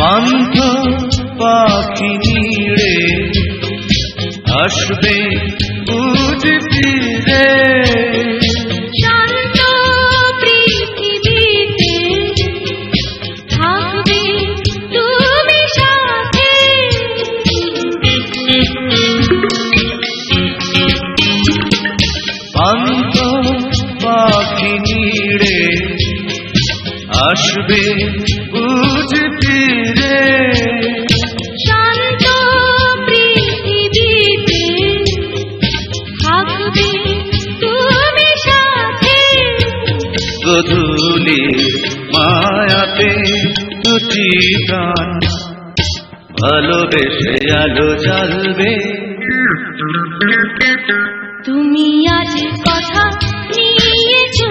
পান্থ পাখি নিড়ে আসবে বুঝ ফিরে বুঝ ফিরে শান্ত পৃথিবীতে থাকবে তুমি সাথে। গধূলি মায়াতে দুটি প্রাণ ভালোবেসে আলো জ্বালবে। তুমি আজ কথা নিয়েছো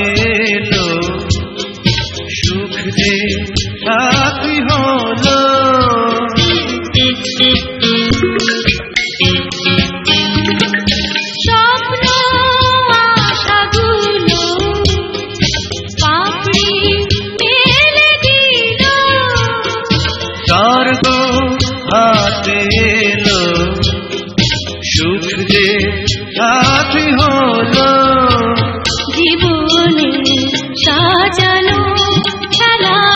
এলো। সুখ যে সাথী হলো